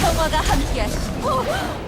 평화가 함께하시고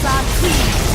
Facade, please.